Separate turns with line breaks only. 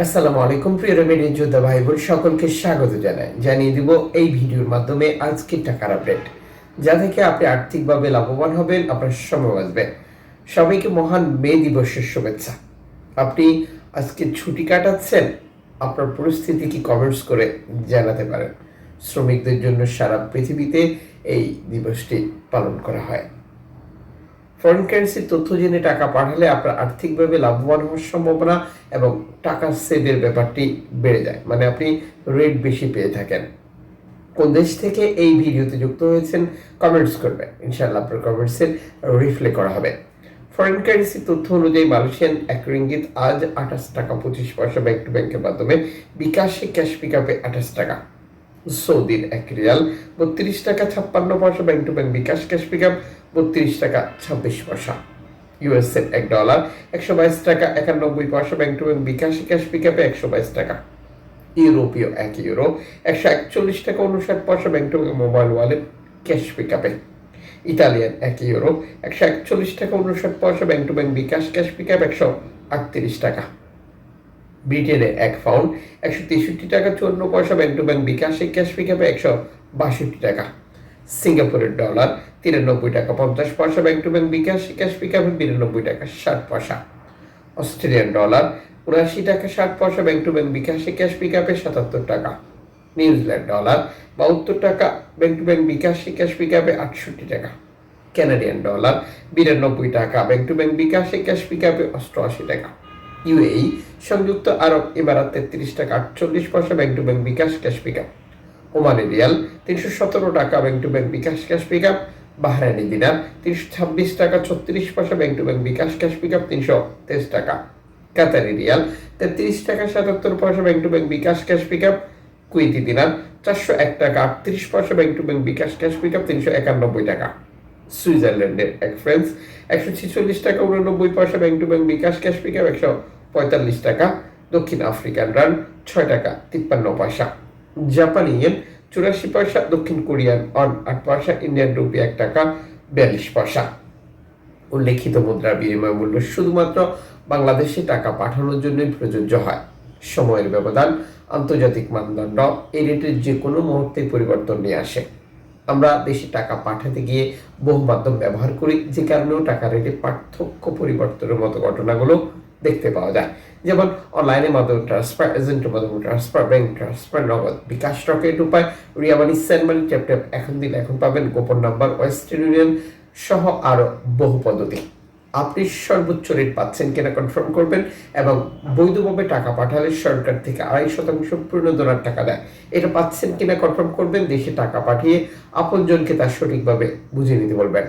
আসসালামু আলাইকুম, প্রিয় রেমিডি যোদ্ধা ভাই বোন সকলকে স্বাগত জানাই। জানিয়ে দিব এই ভিডিওর মাধ্যমে আজকের টাকার আপডেট। যা থেকে আপনি আর্থিকভাবে লাভবান হবেন, আপনার সময় বাঁচবে। সবাইকে মহান মে দিবসের শুভেচ্ছা। আপনি আজকে ছুটি কাটাচ্ছেন, আপনার পরিস্থিতি কি কমেন্টস করে জানাতে পারেন। শ্রমিকদের জন্য সারা পৃথিবীতে এই দিবসটি পালন করা হয়। ফরেন কারেন্সির তথ্য জেনে টাকা পাঠালে আপনার আর্থিকভাবে লাভবান হওয়ার সম্ভাবনা এবং টাকা সেভের ব্যাপারটি বেড়ে যায়। মানে আপনি রেট বেশি পেয়ে থাকেন। কোন দেশ থেকে এই ভিডিওতে যুক্ত হয়েছেন কমেন্টস করবেন। ইনশাআল্লাহ আপনার কমেন্টসের রিফ্লে করা হবে। ফরেন কারেন্সি তথ্য অনুযায়ী মালয়েশিয়ান এক রিঙ্গিত আজ আঠাশ টাকা পঁচিশ পয়সা ব্যাংক টু ব্যাংকের মাধ্যমে বিকাশে ক্যাশ পিক আপে আঠাশ টাকা। সৌদির এক রিয়াল, বত্রিশ টাকা ছাপ্পান্ন পয়সা bank to bank bKash cash pick up বত্রিশ টাকা ছাব্বিশ পয়সা। ইউএস এর এক ডলার একশো বাইশ টাকা একানব্বই পয়সা bank to bank bKash cash pick আপে একশো বাইশ টাকা। ইউরোপীয় এক ইউরো একশো একচল্লিশ টাকা উনষাট পয়সা bank to bank mobile wallet cash pick আপে ইতালিয়ান এক ইউরো একশো একচল্লিশ টাকা উনষাট পয়সা bank to bank bKash cash pick up একশো আটত্রিশ টাকা। ব্রিটেনে এক পাউন্ড, একশো তেষট্টি টাকা চুয়ান্ন পয়সা ব্যাংক টু ব্যাংক বিকাশে, ক্যাশ পিকআপে একশো বাষট্টি টাকা। সিঙ্গাপুরের ডলার তিরানব্বই টাকা পঞ্চাশ পয়সা ব্যাংক টু ব্যাংক বিকাশে, ক্যাশ পিকআপে বিরানব্বই টাকা ষাট পয়সা। অস্ট্রেলিয়ান ডলার উনআশি টাকা ষাট পয়সা ব্যাংক টু ব্যাংক বিকাশে, ক্যাশ পিকআপে সাতাত্তর টাকা। নিউজিল্যান্ড ডলার বাহাত্তর টাকা ব্যাংক টু ব্যাংক বিকাশে, ক্যাশ পিকআপে আটষট্টি টাকা। ক্যানাডিয়ান ডলার বিরানব্বই টাকা ব্যাংক টু ব্যাংক বিকাশে, ক্যাশ পিকআপে অষ্টআশি টাকা। ইউএই, সংযুক্ত আরব ইমারাত তেত্রিশ টাকা আটচল্লিশ পয়সা bank to bank bKash cash pickup Omani riyal তিনশো সতেরো টাকা bank to bank bKash cash pickup Bahraini dinar তিনশো ছাব্বিশ টাকা ছত্রিশ পয়সা bank to bank bKash cash pickup তিনশো তেইশ টাকা। কাতারি রিয়াল তেত্রিশ টাকা সাতাত্তর পয়সা bank to bank bKash cash pickup Kuwaiti dinar চারশো এক টাকা আটত্রিশ পয়সা bank to bank bKash cash pickup তিনশো একানব্বই টাকা। সুইজারল্যান্ডের এক ফ্রেন্স একশো ছেচল্লিশ টাকা, উননব্বই পয়সা bank to bank bKash cash একশো পঁয়তাল্লিশ টাকা, দক্ষিণ আফ্রিকান রান ছয় টাকা, তিপ্পান্ন পয়সা। জাপানি ইয়েন চুরাশি পয়সা, দক্ষিণ কোরিয়ান অন আট পয়সা, ইন্ডিয়ান রুপি এক টাকা, বিয়াল্লিশ পয়সা। উল্লেখিত মুদ্রার বিনিময় মূল্য শুধুমাত্র বাংলাদেশে টাকা পাঠানোর জন্যই প্রযোজ্য হয়। সময়ের ব্যবধান, আন্তর্জাতিক মানদণ্ড, এই রেটের যে কোনো মুহূর্তে পরিবর্তন নিয়ে আসে। আমরা দেশে টাকা পাঠাতে গিয়ে বহু মাধ্যম ব্যবহার করি, যে কারণেও টাকা রেটে পার্থক্য পরিবর্তনের মতো ঘটনাগুলো দেখতে পাওয়া যায়। যেমন অনলাইনে মাধ্যমে ট্রান্সফার এজেন্টের মাধ্যমে transfer bank transfer Nagad bKash Rocket Upay, Ria money send money tap tap এখন দিন এখন পাবেন গোপন নাম্বার ওয়েস্টার্ন ইউনিয়ন সহ আরও বহু পদ্ধতি। আপনি সর্বোচ্চ রেট পাচ্ছেন কিনা কনফার্ম করবেন এবং বৈধভাবে টাকা পাঠালে সরকার থেকে আড়াই শতাংশ প্রণোদনার টাকা দেয় এটা পাচ্ছেন কিনা কনফার্ম করবেন, দেশে টাকা পাঠিয়ে আপনজনকে তার সঠিকভাবে বুঝে নিতে বলবেন।